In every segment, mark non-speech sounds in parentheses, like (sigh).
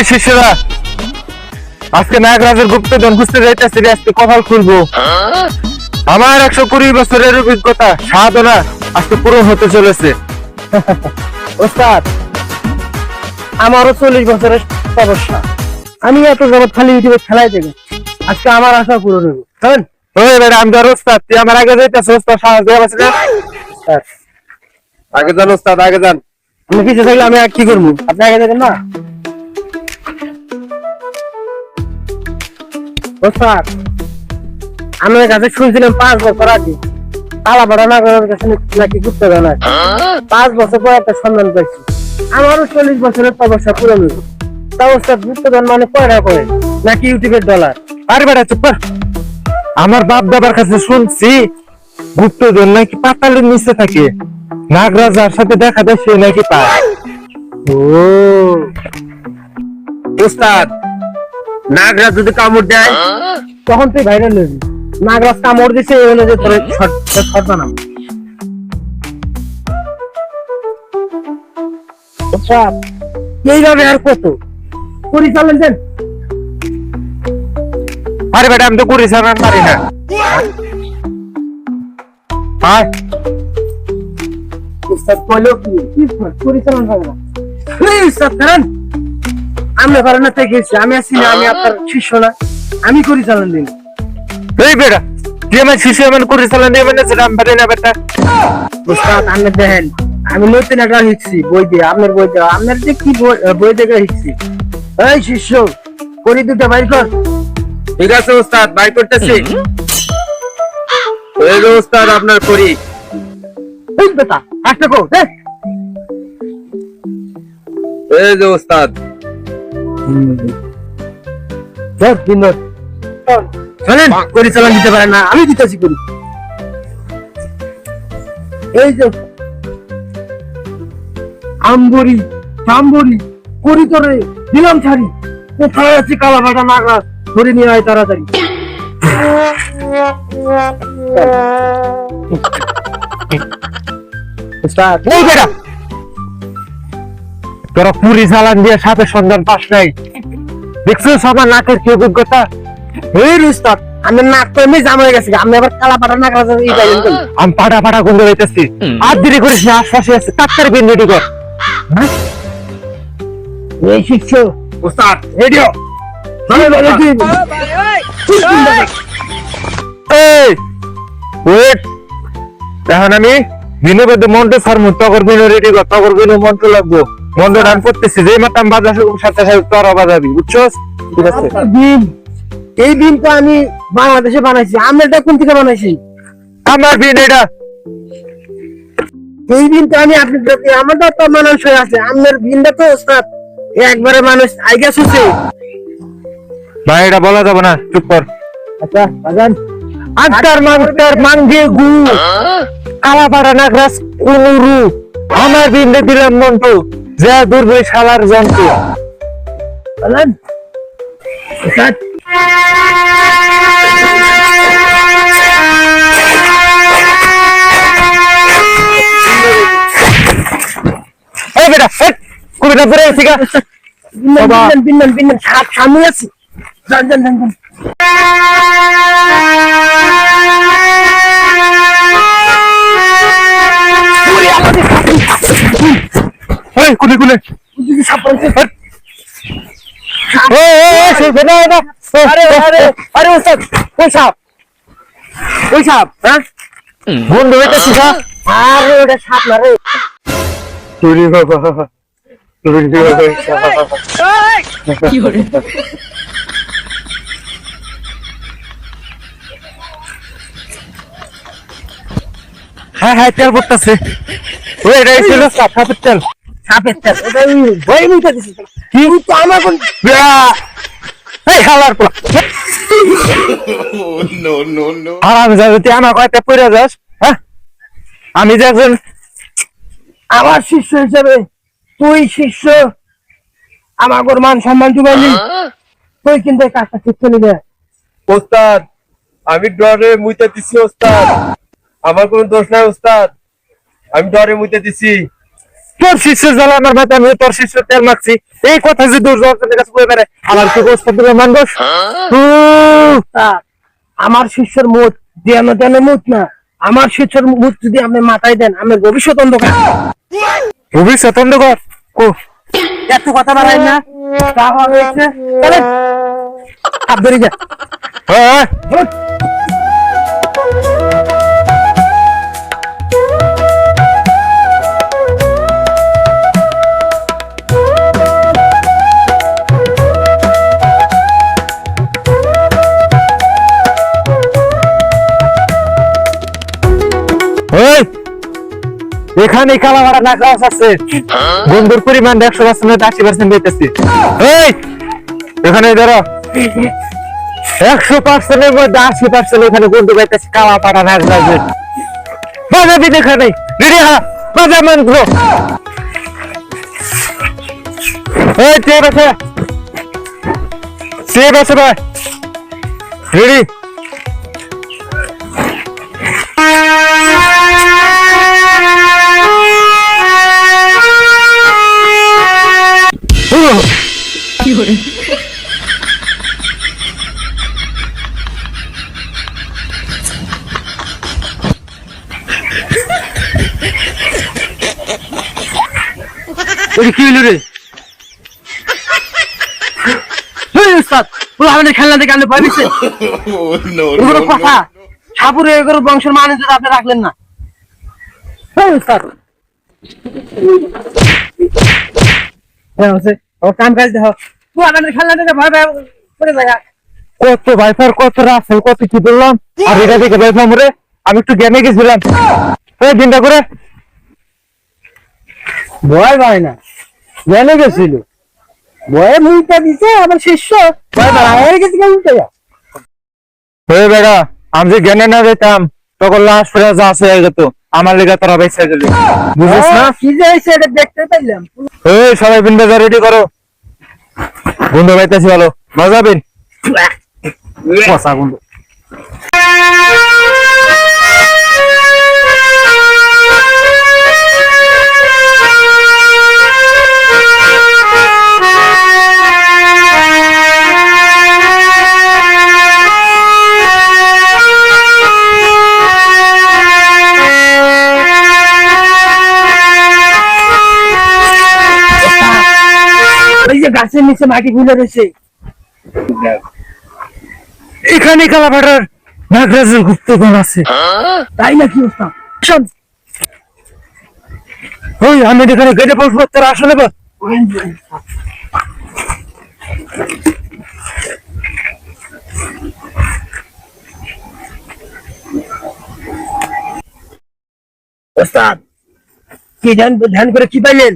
এই শিষ্যরা, আজকে নায়করাজের গুপ্তধন খুঁজতে যাইতেছি আজকে কপাল খুলবো। আমার একশো কুড়ি বছরের অভিজ্ঞতা, সাধনা আজকে পূরণ হতে চলেছে। (laughs) ওস্তাদ, আমারও চল্লিশ বছরের সমস্যা। আমি এত জগৎ খালি ইউটিউবে খেলাই দেবো আজকে আমার আশা পূরণ হবে ওই আমি ওস্তাদ, তুই আমার আগে যাইতেছ, ওস্তাদ সাহস দেওয়া না? স্যার আগে যান, ওস্তাদ, আগে যান। আমি কিছু থাকলে আমি আর কি করব? আপনি আগে দেখেন না? ওস্তাদ আমার কাছে শুনছিলাম পাঁচ বছর আগে তালা ভাড়া না করার কাছে নাকি ঘুরতে না পাঁচ বছর পর একটা সন্ধান পাইছি। আমারও চল্লিশ বছরের তপস্যা পূরণ হইল তা ওস্তাদ গুপ্তধন মানে কয়টা করে? নাকি ইউটিউবের ডলার? আরে বেটা, চুপ আমার বাপ দাদার কাছে শুনছি, গুপ্তধন নাকি পাতালের নিচে থাকে। নাগরাজার সাথে দেখা দেয়, সে নাকি পায়। ও। ওস্তাদ নাগরাজ যদি কামড় দেয় তখন তুই ভাইরাল হবি। নাগরাজ কামড় দিছে এই হলো যে তোর শর্ট বানাম ওস্তাদ এইভাবে আর কত? পরিচালন দেন। আরে বেটা আমি তো কুড়ি সারান পারি না। হ্যাঁ উস্তাদ কইলো কি? কি পরিচালন হবে না এই উস্তাদ কারণ আমি পারেন না থেকে গেছি আমি আছি না আমি আপনার শিষ্য না। আমি পরিচালন দিন। এই বেটা তুই আমার শিশু এমন কুড়ি সালান দিয়ে মানে সেটা আমি পারি না বেটা? উস্তাদ আপনি দেখেন আমি নতুন একটা শিখছি বই দিয়ে আপনার বই দেওয়া আপনার যে কি বই দেখে শিখছি এই শিষ্য করি দুটো বাইর কর। ঠিক আছে ওস্তাদ বাই করতেছি। এই যে ওস্তাদ আপনার করি। এই বেটা একটা কো এই যে শোনেন দিতে না আমি দিতেছি করি এই যে আম্বরি চাম্বরি করি তোরে দিলাম ছাড়ি। কোথায় আছে কালাবাটা নাগাস ধরে নিয়ে আয় তাড়াতাড়ি। (laughs) এই বেটা তোরা পুরি চালান দিয়ে সাথে সন্ধান পাস নাই। দেখছ সবার নাকের কি অভিজ্ঞতা? এই উস্তাদ আমি নাক তো এমনি জাম হয়ে গেছে আমি আবার কালাপাটা নাগাস এই পাইলেন আমি পাটা পাটা গুন্দ হইতেছি। আর দেরি করিস না আশপাশে আছে। তাড়াতাড়ি বিন রেডি কর এই ওস্তাদ রেডিও। আমি ওয়েট। এখন বিনু বেদে মন্ত্র সারমু তগর বিনু রেডি কর। তগর বিনু মন্ত্র লাগবো। মন্ত্র ডান করতেছি যেই মাতাম বাজা সাথে সাথে তোরা বাজাবি বুঝছস? ঠিক আছে? বিন এই তো আমি বাংলাদেশে বানাইছি। কোন থেকে বানাইছি? আমার বিন এটা। এই আমি আমারটা তো মানুষ হয়ে আছে আমের তো ওস্তাদ একবারে মানুষ আইগা শুছে ভাই এটা বলা যাবে না। চুপ কর। আচ্ছা বাজান। মাংতার মাঙ্গে গু। কালাপাড়া কুনুরু। আমার বিন্দে দিলাম মন্ত্র যা দুর্বল শালার বাজান ওস্তাদ এই বেটা হেট কুবিটা পরে আছি গা বিন্নান। বিন্নান বিন্নান সাত সামনে আছি। আমাদের ওই সাপ। হ্যাঁ? হ্যাঁ হ্যাঁ তেল পড়তেছে। ওই এটা ছিল সাপের তেল। সাপের তেল এটা আমি ভয় নিতে দিছি কি তো আমার কোন এই হালার পোলা। আর আমি যাব তুই আমার কয়েকটা পড়ে যাস হ্যাঁ? আমি যে একজন আমার শিষ্য হিসেবে তুই শিষ্য আমার ওর মান সম্মান জুগাইলি তুই কিন্তু এই কাজটা ঠিক চলে যায় ওস্তাদ আমি ডরে মুইতে দিছি ওস্তাদ। আমার কোনো দোষ নাই ওস্তাদ। আমি ডরে মুইতে দিছি। তোর শিষ্য জ্বালা আমার মাথায় আমি তোর শিষ্য তেল মাখছি। এই কথা দুর্যোধনের কাছে আমার কি গোস্ত মানবস? আমার শিষ্যের মুখ দেন দেন মুখ না আমার শিষ্যের মুখ যদি আপনি মাথায় দেন আমি ভবিষ্যৎ অন্ধকার। ভবিষ্যৎ অন্ধকার? কো। এত কথা বাড়াই না তা হয়েছে? চলেন। হাত ধরে যা। হ্যাঁ। এখানে কালা ভাড়া না খাওয়া আছে বন্ধুর পরিমাণ একশো পার্সেন্ট আশি পার্সেন্ট দিতেছি। এখানে ধরো, একশো পার্সেন্টের মধ্যে আশি পার্সেন্ট এখানে বন্ধু পাইতেছি কালা পাড়া নাচ বাজবে বাজাবি দেখা রেডি হা বাজা মন্ত্র এই ঠিক আছে ঠিক আছে ভাই? রেডি? ওরে কি হইল রে? খেলনা দেখে আপনি ভয় কথা no. সাপুরে এগুলো বংশের মানুষ আপনি রাখলেন না। কাম কাজ দেখো। আমাদের খেলনা দেখে ভয় ভয় করে দেখা কত ভাইফার কত রাসেল কত কি বললাম? আর এটা দেখে ভাইফার মরে আমি একটু গেমে গেছিলাম। দিনটা করে। ভয় ভয় না। জেনে গেছিল। ভয়ে মুখটা দিছে আমার শিষ্য। ভয় গেছে বেড়া আমি যে জ্ঞানে না দিতাম তখন লাস্ট ফেরা যা আছে যেত। আমার লেগে তোরা বেঁচে গেলি বুঝিস না? কি যে হয়েছে এটা দেখতে পাইলাম। এই সবাই বিন বাজার রেডি করো। বন্ধু পাইতেছি ভালো। বাজাবেন কষা বন্ধু নিচে মাটি ফুলে রয়েছে এখানে কালাপাড়ার নাগরাজের গুপ্তগণ আছে। তাই নাকি ওই, আমি এখানে গেটে ওস্তাদ, কি ধ্যান ধ্যান করে কি পাইলেন?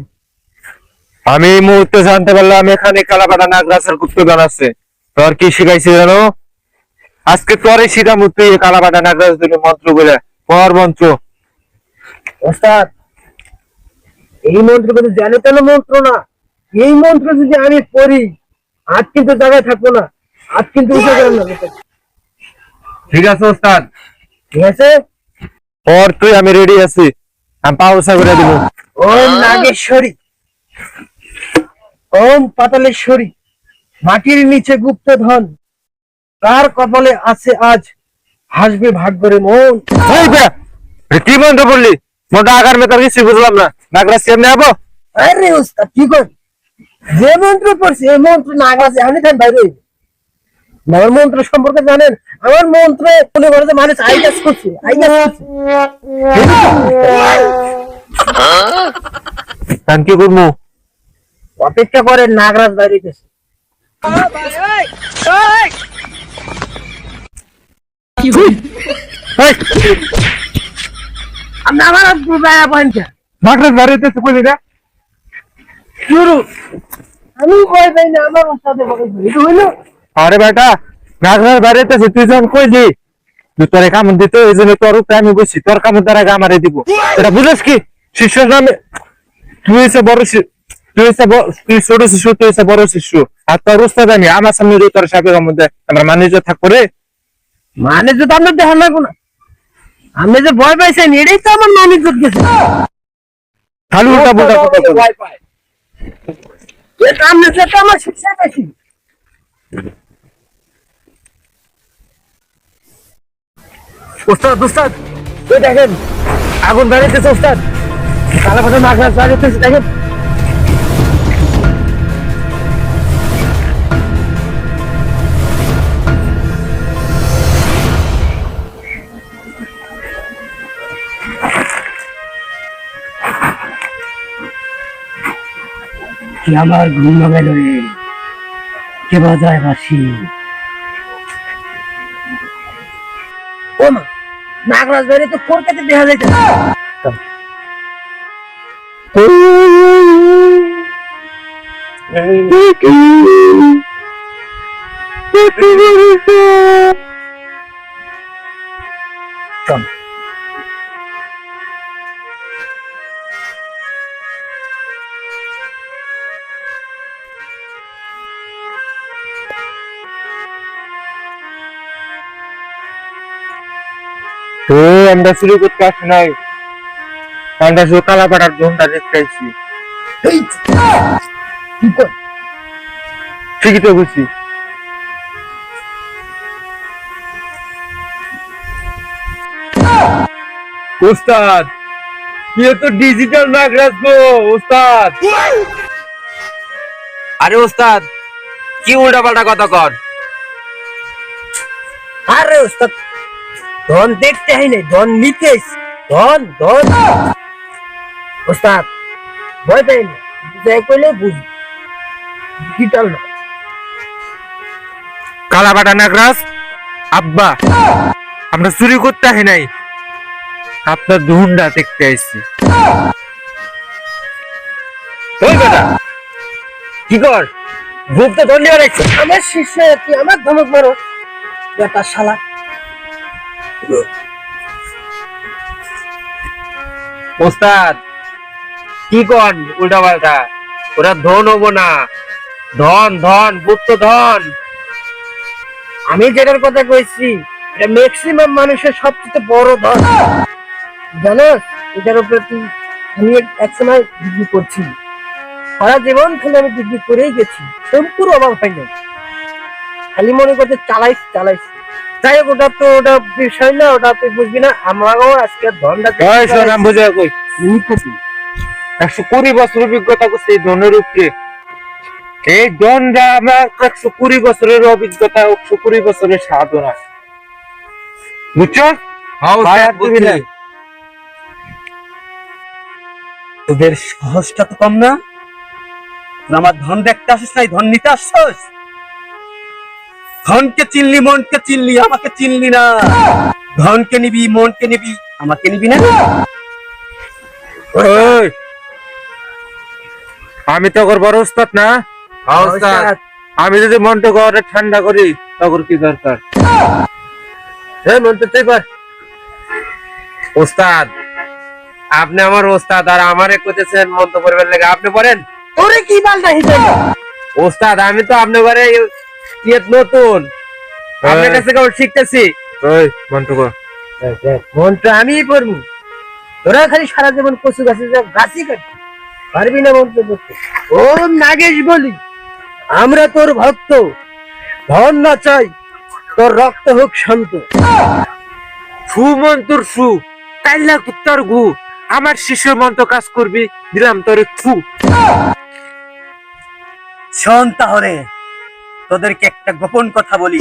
আমি এই মুহূর্তে জানতে পারলাম এখানে কালাপাড়া নাগরাজের গুপ্তগণ আছে। তোর কি শিখাইছে জানো? আজকে তোরই শিখা মুক্তি কালাপাড়া নাগরাজ দুটো মন্ত্র বলে পর মন্ত্র। ওস্তাদ এই মন্ত্র কিন্তু জানে তেন মন্ত্র না। এই মন্ত্র যদি আমি পড়ি আজ কিন্তু জায়গায় থাকব না। আজ কিন্তু উঠে গেলাম না ঠিক আছে ওস্তাদ। ঠিক আছে? পর তুই আমি রেডি আছি। আমি পাউসা করে দিব। ওম নাগেশ্বরী। ওম পাতালেশ্বরী মাটির নিচে গুপ্ত ধন। কার কপালে আছে আজ? হাসবে ভাগ্যরে মন। এ কি মন্ত্র বললি মোটা আগার মেতার কিছু বুঝলাম না। নাগরাজ কেমনে আবো? আরে ওস্তাদ কি কর? যে মন্ত্র পড়ছি এই মন্ত্র না গাছে আমি তাই বাইরে। আমার মন্ত্র সম্পর্কে জানেন? আমার মন্ত্রে মনে করে যে মানুষ আই কাজ করছে। আই কাজ করছে কান কি করব অপেক্ষা করে নাগরাজ বাইরে গেছে। আপনি আমার পয়েন্টটা নাগরাজ বাড়িতে বলি না শুরু। আমি ভয় পাই না আমার সাথে এটা হইল? আরে বেটা নাগরাজ বাড়িতে তুই যখন কইলি তুই তোর কাম দিত এই জন্য তোর উপরে আমি বসি তোর কাম দ্বারা আমারে দিব। এটা বুঝিস কি? শিষ্য নামে তুই এসে বড় তুই ছোট শিশু, তুই বড় শিশু। আর তোর উস্তাদ আমি, আমার সামনে যদি তোর সাপের মধ্যে আমার রে। মানে তো আপনার দেখা লাগবো না। আপনি যে ভয় পাইছেন, এটাই তো আমার মানিক গেছে। খালি উল্টা পুল্টা কথা আমার বেশি ওস্তাদ দেখেন, আগুন বেড়েছে ওস্তাদ কালা বাড়িতে দেখেন। আমার ঘুম গেল রে। কে বাজায় বাসি? ও মা, নাগরাজ বাড়ি তো কলকাতা দেখা যাইতে ও আমরা শুরু করতে আসি নাই। আমরা শুধু কালাপাড়ার ধনটা দেখতে আসছি ঠিকই তো বুঝছি ওস্তাদ ये तो ডিজিটাল নাগরাজ গো ওস্তাদ। আরে ওস্তাদ কি উল্টা পাল্টা কথা কর। আরে ওস্তাদ ধন দেখতে হয় নাই ধন নিতে ধন ধন। ওস্তাদ ভয় পাই না যাই কইলে বুঝ। না? কালাপাড়া নাগরাজ আব্বা আমরা চুরি করতে আসি নাই। আপনার ধুনটা দেখতে বেটা কি কর? বুক তো ধরলি আমার শিষ্য তুই আমার ধমক মারো। বেটা শালা। ওস্তাদ, কি কর উল্টা পাল্টা? ওরা ধন হব না। ধন ধন, গুপ্ত ধন। আমি যেটার কথা কইছি, এটা ম্যাক্সিমাম মানুষের সবচেয়ে বড় ধন। এটার উপরে তুই, আমি এক- সময় ডিগ্রি করছি। সারা জীবন খালি আমি ডিগ্রি করেই গেছি। সম্পূর্ণ অভাব হয় না খালি মনে করতে চালাইস চালাইস। যাই হোক ওটা তো ওটা বিষয় না ওটা তুই বুঝবি না। আমারও আজকে ধনটা বুঝে কই একশো কুড়ি বছর অভিজ্ঞতা করছে এই ধনের উপরে। এই ধনটা আমার একশো কুড়ি বছরের অভিজ্ঞতা একশো কুড়ি বছরের সাধনা। বুঝছ? হ্যাঁ না। তোদের সাহসটা তো কম না? আমার ধন দেখতে আসিস নাই ধন নিতে আসছস ধনকে চিনলি মনকে চিনলি আমাকে চিনলি না। ধনকে নিবি মনকে নিবি আমাকে নিবি না। আমি তো ওর বড় উস্তাদ না। ওস্তাদ, আমি যদি মনটা ঘরে ঠান্ডা করি তখন কি দরকার? হ্যাঁ মন্ত্র তুই পার ওস্তাদ আপনি আমার ওস্তাদ আর আমারে কইতেছেন মন্ত পরিবার লেগে। আপনি পড়েন। তোরে কি বালটা হিসেবে ওস্তাদ আমি তো আপনার ঘরে নতুন? আপনার কাছে শিখতেছি। ওই মন্টু আমিই পড়ব। তোরা খালি সারা জীবন কচু গাছে যা গাছই কাটবি। পারবি না মন্ত্র করতে ওম নাগেশ বলি আমরা তোর ভক্ত। ধন না চাই তোর রক্ত হোক শান্ত। ফু মন্তর ফু কাইলা কুত্তার গু। আমার শিশুর মন্ত্র কাজ করবি দিলাম তোর ফু। শোন তাহলে তোদেরকে একটা গোপন কথা বলি।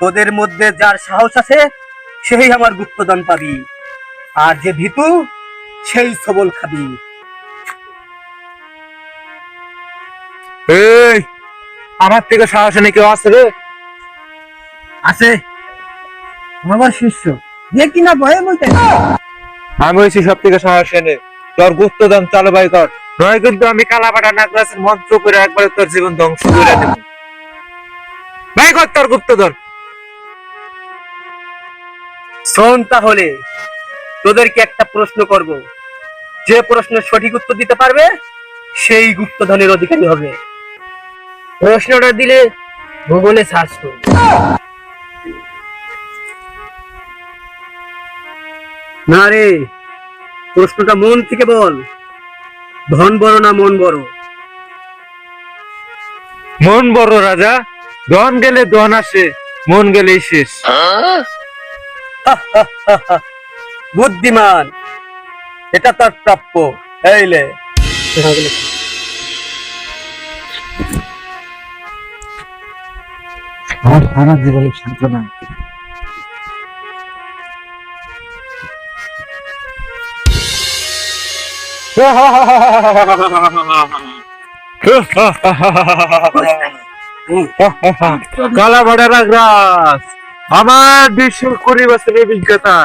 তোদের মধ্যে যার সাহস আছে সেই আমার গুপ্তধন পাবি। আর যে ভীতু সেই সবল খাবি। এই আমার থেকে সাহস নেই কেউ আছে রে? আছে। আমার শিষ্য। যে কিনা ভয়ে বলতে আমি হয়েছি সব থেকে সাহস এনে। তোর গুপ্তদান চালু বাই কর। নয় কিন্তু আমি কালাপাটা নাগরাজের মন্ত্র করে একবারে তোর জীবন ধ্বংস করে দেব। বাই কর তোর গুপ্তধন। শোন তাহলে, তোদেরকে একটা প্রশ্ন করব। যে প্রশ্নের সঠিক উত্তর দিতে পারবে, সেই গুপ্তধনের অধিকারী হবে। প্রশ্নটা দিলে গুগলে সার্চ করব না রে, প্রশ্নটা মন থেকে বল। ধন বড় না মন বড়? মন বড় রাজা দন গেলে দন আসে মন গেলেই শেষ বুদ্ধিমান এটা তার প্রাপ্য এইলে আমার সারা জীবনের সান্ত্বনা কালা বাড়ারা গ্রাস আমার বিশ্ব কুড়ি বছরের অভিজ্ঞতা